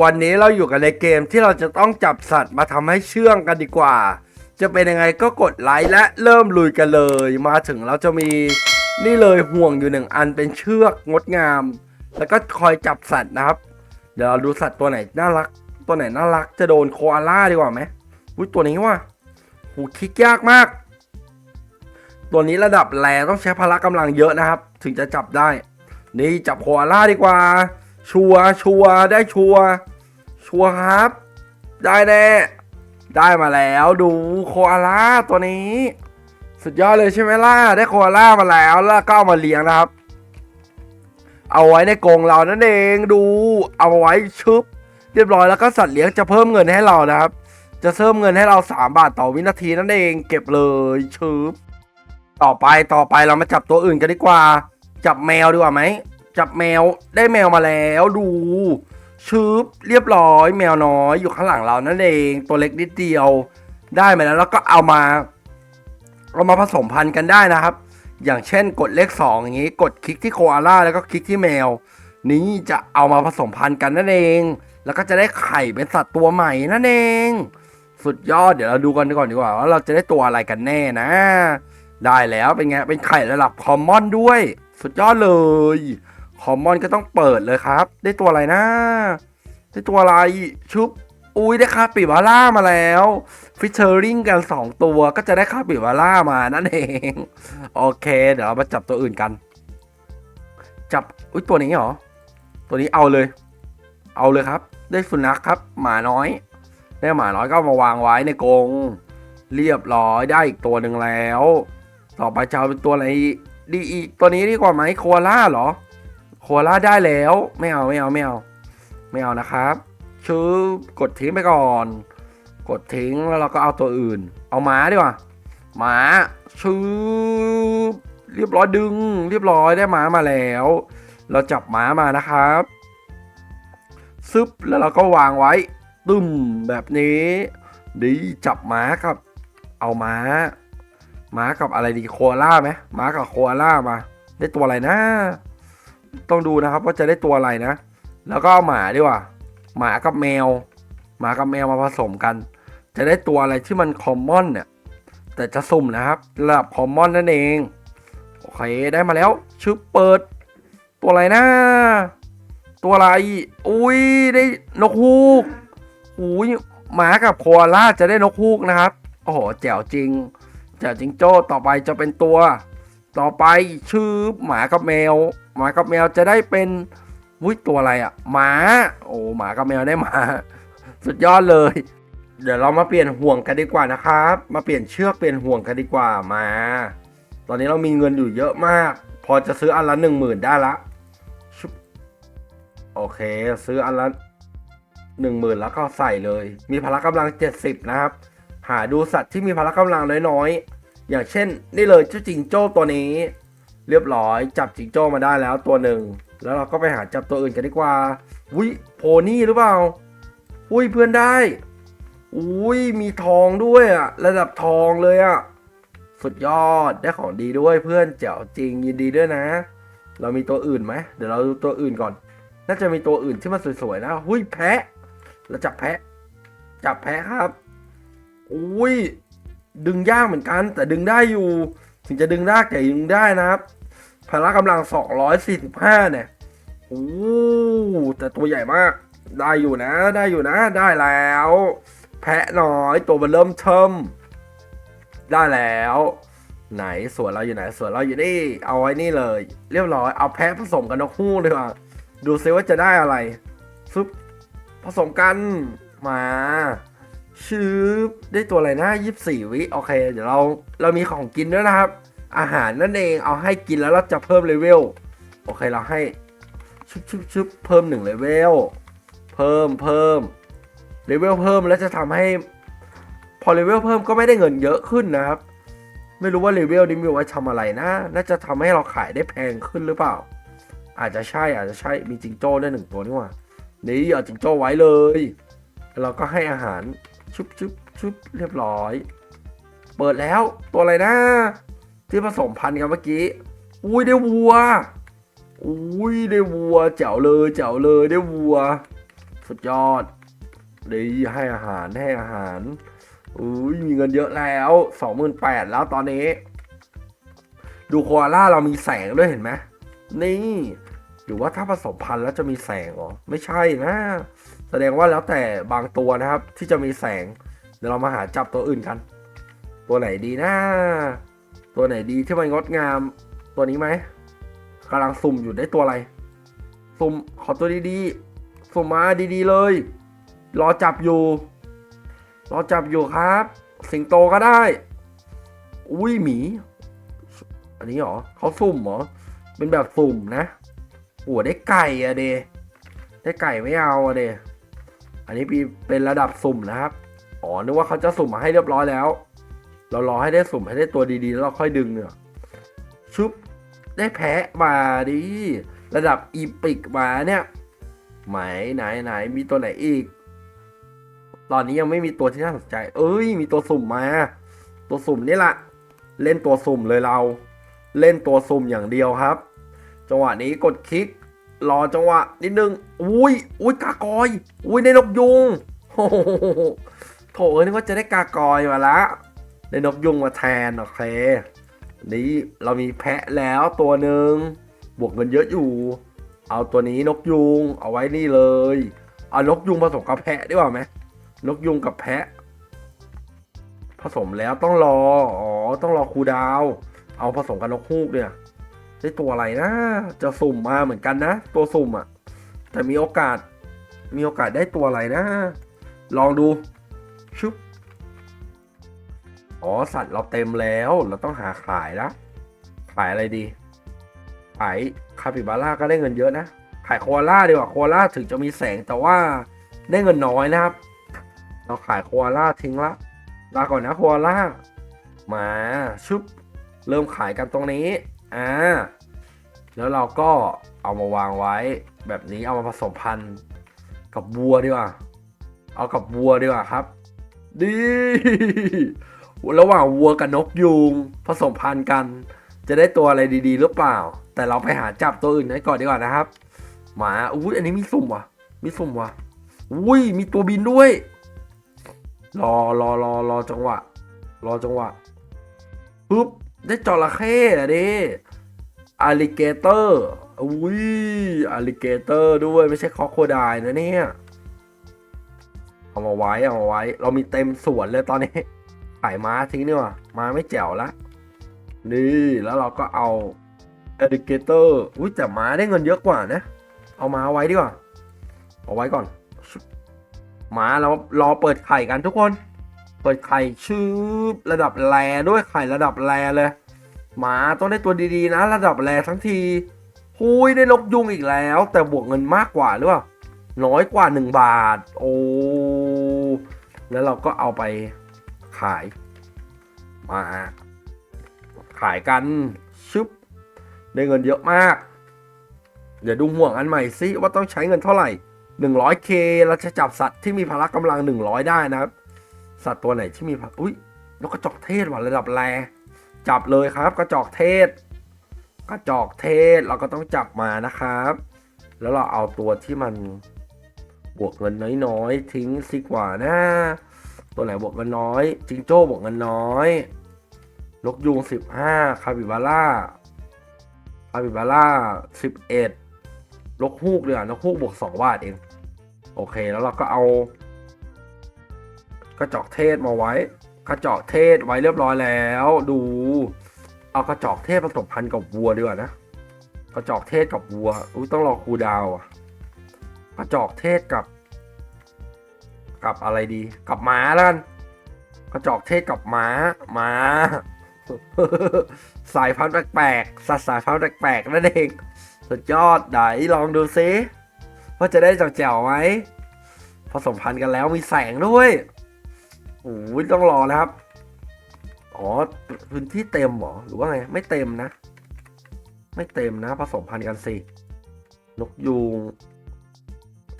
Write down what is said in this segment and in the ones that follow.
วันนี้เราอยู่กันในเกมที่เราจะต้องจับสัตว์มาทำให้เชื่องกันดีกว่า จะเป็นยังไงก็กดไลค์และเริ่มลุยกันเลย มาถึงเราจะมีนี่เลยห่วงอยู่หนึ่งอันเป็นเชือกงดงาม แล้วก็คอยจับสัตว์นะครับ เดี๋ยวเราดูสัตว์ตัวไหนน่ารัก ตัวไหนน่ารักจะโดนโคอาล่าดีกว่าไหมอุ้ยตัวนี้ว่ะหูคลิกยากมาก ตัวนี้ระดับแรต้องใช้พละกำลังเยอะนะครับ ถึงจะจับได้ นี่จับโคอาล่าดีกว่า ชัวชัวได้ชัวชัวครับ ได้แน่ได้มาแล้วดูโคอาล่าตัวนี้ สุดยอดเลยใช่ไหมล่ะได้โคอาล่ามาแล้วแล้วก็เอามาเลี้ยงนะครับ เอาไว้ในกรงเรานั่นเองดู เอาไว้ชุบเรียบร้อยแล้วก็สัตว์เลี้ยงจะเพิ่มเงินให้เรานะครับ จะเพิ่มเงินให้เรา 3 บาทต่อวินาทีนั่นเองเก็บเลยชุบต่อไปต่อไปเรามาจับตัวอื่นกันดีกว่า จับแมวดีกว่าไหม จับแมวได้แมวมาแล้วดูชืบเรียบร้อยแมวน้อยอยู่ข้างหลังเรานั่นเองตัวเล็กนิดเดียวได้มาแล้ว แล้วก็เอามาเอามาผสมพันธุ์กันได้นะครับ อย่างเช่นกดเลข2อย่างนี้กดคลิกที่โคอาล่าแล้วก็คลิกที่แมว นี้จะเอามาผสมพันธุ์กันนั่นเอง แล้วก็จะได้ไข่เป็นสัตว์ตัวใหม่นั่นเอง สุดยอดเดี๋ยวเราดูกันก่อนดีกว่าว่าเราจะได้ตัวอะไรกันแน่นะ ได้แล้วเป็นไงเป็นไข่ระดับคอมมอนด้วย สุดยอดเลย คอมมอนก็ต้องเปิดเลยครับ ได้ตัวอะไรนะ ได้ตัวอะไรชุบอุ้ยได้คาปิบาร่ามาแล้ว ฟิชเชอริงกัน 2 ตัวก็จะได้คาปิบาร่ามานั่นเอง โอเค เดี๋ยวเรามาจับตัวอื่นกัน จับอุ้ยตัวนี้เหรอ ตัวนี้เอาเลย เอาเลยครับ ได้สุนัขครับ หมาน้อย ได้หมาน้อยก็มาวางไว้ในกรงเรียบร้อยได้อีกตัวหนึ่งแล้ว ต่อไปจะเอาเป็นตัวอะไรดีอีกตัวนี้ดีกว่าไหมโคอาล่าเหรอ โคอาล่าได้แล้ว ไม่เอาไม่เอาไม่เอาไม่เอานะครับชื่อกดทิ้งไปก่อน กดทิ้งแล้วเราก็เอาตัวอื่น เอาหมาดีกว่าหมาชื่อเรียบร้อยดึง เรียบร้อยได้หมามาแล้ว เราจับหมามานะครับซึบแล้วเราก็วางไว้ ตึมแบบนี้ดีจับหมากับ เอาหมาหมากับอะไรดีโคอาล่าไหมหมากับโคอาล่ามา ได้ตัวอะไรนะ ต้องดูนะครับว่าจะได้ตัวอะไรนะ แล้วก็เอาหมาดีกว่า หมากับแมว หมากับแมวมาผสมกัน จะได้ตัวอะไรที่มันคอมมอนเนี่ย แต่จะสุ่มนะครับระดับคอมมอนนั่นเอง โอเคได้มาแล้วชึบเปิด ตัวอะไรนะตัวอะไร อุ้ยได้นกฮูกอุ้ยหมากับโคอาล่าจะได้นกฮูกนะครับ โอ้โหแจ๋วจริงแจ๋วจริงโจ้ต่อไปจะเป็นตัว ต่อไปชื่อหมากับแมว หมากับแมวจะได้เป็นวุ้ยตัวอะไรอะ่ะหมา โอ้หมากับแมวได้หมา สุดยอดเลย เดี๋ยวเรามาเปลี่ยนห่วงกันดีกว่านะครับ มาเปลี่ยนเชือกเปลี่ยนห่วงกันดีกว่ามา ตอนนี้เรามีเงินอยู่เยอะมาก พอจะซื้ออันละหนึ่งหมื่นได้ละโอเค ซื้ออันละหนึ่งหมื่นแล้วก็ใส่เลย มีพละกำลังเจ็ดสิบนะครับ หาดูสัตว์ที่มีพละกำลังน้อยๆ อย่างเช่นนี่เลยเจ้าจิงโจ้ตัวนี้ เรียบร้อยจับจิงโจ้มาได้แล้วตัวหนึ่ง แล้วเราก็ไปหาจับตัวอื่นกันดีกว่าอุ้ยโพนี่หรือเปล่าอุ้ยเพื่อนได้อุ้ยมีทองด้วยอะระดับทองเลยอะสุดยอดได้ของดีด้วยเพื่อนเจ๋วจริงยินดีด้วยนะ เรามีตัวอื่นไหมเดี๋ยวเราดูตัวอื่นก่อน น่าจะมีตัวอื่นที่มันสวยๆนะหุ้ยแพะเราจับแพะ จับแพะครับอุ้ย ดึงยากเหมือนกัน แต่ดึงได้อยู่ ถึงจะดึงได้แต่ดึงได้นะครับพละกำลัง 245 เนี่ยโอ้แต่ตัวใหญ่มาก ได้อยู่นะ ได้อยู่นะ ได้แล้ว แพะน้อย ตัวมันเริ่มเทิมได้แล้ว ไหนสวนเราอยู่ไหนสวนเราอยู่นี่ เอาไว้นี่เลย เรียบร้อย เอาแพะผสมกับนกฮูกเลยว่ะดูซิว่าจะได้อะไรซุปผสมกัน มา ชืบได้ตัวอะไรนะยี่สี่วิโอเค เดี๋ยวเราเรามีของกินด้วยนะครับ อาหารนั่นเองเอาให้กินแล้วเราจะเพิ่มเลเวลโอเคเราให้ชุบชุบชุบเพิ่มหนึ่งเลเวลเพิ่มเพิ่มเลเวลเพิ่มแล้วจะทำให้ พอเลเวลเพิ่มก็ไม่ได้เงินเยอะขึ้นนะครับ ไม่รู้ว่าเลเวลนี้มีไว้ทำอะไรนะ น่าจะทำให้เราขายได้แพงขึ้นหรือเปล่า อาจจะใช่อาจจะใช่มีจิงโจ้ได้หนึ่งตัวนี่หว่านี่เอาจิงโจ้ไว้เลย เราก็ให้อาหาร ชุบชุบชุบเรียบร้อย เปิดแล้วตัวอะไรนะที่ผสมพันธุ์กันเมื่อกี้ อุ้ยได้วัว อุ้ยได้วัวแจ๋วเลยแจ๋วเลยได้วัว สุดยอดดีให้อาหารให้อาหารอุ้ยมีเงินเยอะแล้วสองหมื่นแปดแล้วตอนนี้ ดูโคอาล่าเรามีแสงด้วยเห็นไหมนี่หรือว่าถ้าผสมพันธุ์แล้วจะมีแสงหรอ ไม่ใช่นะ แสดงว่าแล้วแต่บางตัวนะครับ ที่จะมีแสง เดี๋ยวเรามาหาจับตัวอื่นกัน ตัวไหนดีนะ ตัวไหนดีที่มันงดงามตัวนี้ไหมกำลังสุ่มอยู่ได้ตัวอะไร สุ่มขอตัวดีๆ สุ่มมาดีๆเลย รอจับอยู่ รอจับอยู่ครับ สิงโตก็ได้ อุ้ยหมี อันนี้เหรอเขาสุ่มเหรอ เป็นแบบสุ่มนะโอ้ได้ไก่อะเดได้ไก่ไม่เอาอะเด อันนี้เป็นระดับสุ่มนะครับ อ๋อ นึกว่าเขาจะสุ่มมาให้เรียบร้อยแล้ว เรารอให้ได้สุ่มให้ได้ตัวดีๆ แล้วเราค่อยดึงเนี่ย ชุบ ได้แพะมาดิ ระดับอีพิกมาเนี่ย ไหมไหนไหนมีตัวไหนอีก ตอนนี้ยังไม่มีตัวที่น่าสนใจ เอ้ย มีตัวสุ่มมา ตัวสุ่มนี่แหละ เล่นตัวสุ่มเลยเรา เล่นตัวสุ่มอย่างเดียวครับ จังหวะนี้กดคลิก รอจังหวะนิดนึง อุ้ย อุ้ยกากอย อุ้ยในนกยุงโอ้โหโถเอ้ยนึกว่าจะได้กากอยมาละได้นกยุงมาแทนโอเคนี่เรามีแพะแล้วตัวหนึ่งบวกเงินเยอะอยู่ เอาตัวนี้นกยุงเอาไว้นี่เลย เอานกยุงผสมกับแพะดีกว่าไหมนกยุงกับแพะ ผสมแล้วต้องรอ อ๋อ ต้องรอครูดาว เอาผสมกับนกฮูกเนี่ย ได้ตัวอะไรนะ จะสุ่มมาเหมือนกันนะ ตัวสุ่มอะ่ะ แต่มีโอกาส มีโอกาสได้ตัวอะไรนะ ลองดูชุบอ๋อสัตว์เราเต็มแล้ว เราต้องหาขายละขายอะไรดี ขายคาปิบาร่าก็ได้เงินเยอะนะ ขายโคอาล่าดีกว่าโคอาล่าถึงจะมีแสงแต่ว่าได้เงินน้อยนะครับ เราขายโคอาล่าทิ้งละลาก่อนนะโคอาล่ามาชุบเริ่มขายกันตรงนี้ อ่าแล้วเราก็เอามาวางไว้แบบนี้เอามาผสมพันธุ์กับวัวดีกว่า เอากับวัวดีกว่าครับ ดีระหว่างวัวกับนกยูงผสมพันธุ์กัน จะได้ตัวอะไรดีๆ หรือเปล่า แต่เราไปหาจับตัวอื่นกันก่อนดีกว่านะครับ หมาอุ้ยอันนี้มีสุ่มว่ะ มีสุ่มว่ะอุ้ยมีตัวบินด้วย รอรอรอรอจังหวะ รอจังหวะปุ๊บ ได้จระเข้อะดิอ l ลิเกเตอร์อุ้ยอ l ลิเกเตอร์ด้วยไม่ใช่คอโคไดนะเนี่ย เอามาไว้เอามาไว้ เรามีเต็มสวนเลยตอนนี้ขายม้าทิ้งดีกว่าม้าไม่แจ๋วละนี่แล้วเราก็เอาอ l ลิเกเตอร์อุ้ยแต่ม้าได้เงินเยอะกว่านะ เอาม้าไว้ดีกว่า เอาไว้ก่อน ม้าเรารอเปิดไข่กันทุกคน เปิดไข่ชื่อระดับแรด้วยไข่ระดับแรเลย หมาต้องได้ตัวดีๆนะ ระดับแรทั้งทีหุยได้นกยุงอีกแล้ว แต่บวกเงินมากกว่าหรือเปล่าน้อยกว่า 1 บาท โอ้แล้วเราก็เอาไปขาย มา ขายกันชึบได้เงินเยอะมาก เดี๋ยวดูห่วงอันใหม่ซิว่าต้องใช้เงินเท่าไหร่ 100k เราจะจับสัตว์ที่มีพละกำลัง 100 ได้นะครับ สัตว์ตัวไหนที่มีพลังอุ้ยนกกระจอกเทศว่ะระดับแรจับเลยครับ กระจอกเทศ กระจอกเทศเราก็ต้องจับมานะครับ แล้วเราเอาตัวที่มันบวกเงินน้อยๆทิ้งสิกว่านะ ตัวไหนบวกเงินน้อยจิงโจ้บวกเงินน้อยนกยูง15 คาบิบาร่า คาบิบาร่า 11นกฮูกเลยอะนกฮูกบวก2บาทเอง โอเค แล้วเราก็เอา กระจอกเทศมาไว้ กระจอกเทศไว้เรียบร้อยแล้ว ดู เอากระจอกเทศผสมพันธุ์กับวัวดีกว่านะ กระจอกเทศกับวัวอุ้ยต้องรอครูดาวอะกระจอกเทศกับ กับอะไรดี กับม้าแล้วกันกระจอกเทศกับม้า ม้า สายพันธุ์แปลกๆสัตว์สายพันธุ์แปลกๆนั่นเองสุดยอดไหนลองดูซิว่าจะได้แจ๋วๆไหมผสมพันธุ์กันแล้วมีแสงด้วย โอ้ยต้องรอนะครับ อ๋อพื้นที่เต็มเหรอ หรือว่าไง ไม่เต็มนะ ไม่เต็มนะ ผสมพันธุ์กันสิ นกยูง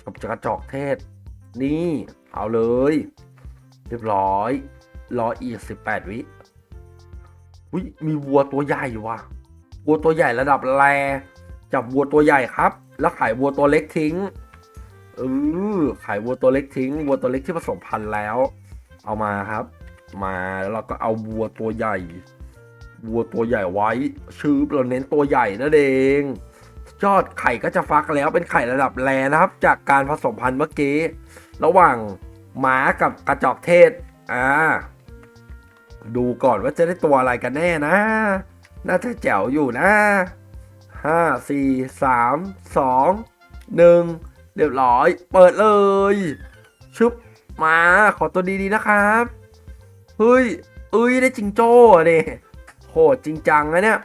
กับกระจอกเทศ นี่ เอาเลย เรียบร้อย รออีก18วิวิมีวัวตัวใหญ่ว่ะ วัวตัวใหญ่ระดับแรจับวัวตัวใหญ่ครับ แล้วขายวัวตัวเล็กทิ้งเออขายวัวตัวเล็กทิ้ง วัวตัวเล็กที่ผสมพันธุ์แล้ว เอามาครับ มาแล้วเราก็เอาวัวตัวใหญ่ วัวตัวใหญ่ไว้ ชื่อเราเน้นตัวใหญ่นั่นเองยอดไข่ก็จะฟักแล้วเป็นไข่ระดับแรนะครับ จากการผสมพันธุ์เมื่อกี้ ระหว่างหมากับกระจอกเทศ อ่า ดูก่อนว่าจะได้ตัวอะไรกันแน่นะ น่าจะแจ๋วอยู่นะห้าสี่สามสองหนึ่งเรียบร้อย เปิดเลย ชุบ มาขอตัวดีๆนะครับเฮ้ยเอ้ยได้จิงโจ้เนี่ยโหดจริงจังนะเนี่ย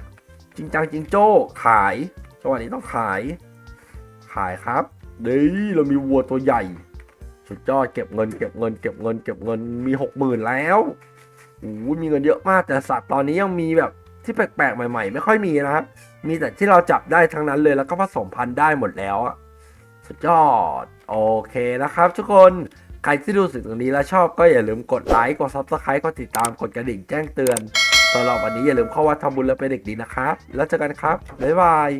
จริงจังจิงโจ้ขายจังหวะนี้ต้องขาย ขายครับเด้ยเรามีวัวตัวใหญ่ สุดยอดเก็บเงินเก็บเงินเก็บเงินเก็บเงินมีหกหมื่นแล้วโอ้ยมีเงินเยอะมากแต่สัตว์ตอนนี้ยังมีแบบที่แปลกๆใหม่ๆ ไม่ค่อยมีนะครับ มีแต่ที่เราจับได้ทั้งนั้นเลยแล้วก็ผสมพันธุ์ได้หมดแล้วอะสุดยอด โอเคนะครับทุกคน ใครที่ดูสิ่งตรงนี้แล้วชอบก็อย่าลืมกดไลค์ กด subscribe กดติดตาม กดกระดิ่งแจ้งเตือนสำหรับวันนี้อย่าลืมเข้าวัดทำบุญแล้วเป็นเด็กดีนะครับ แล้วเจอกันครับ บ๊ายบาย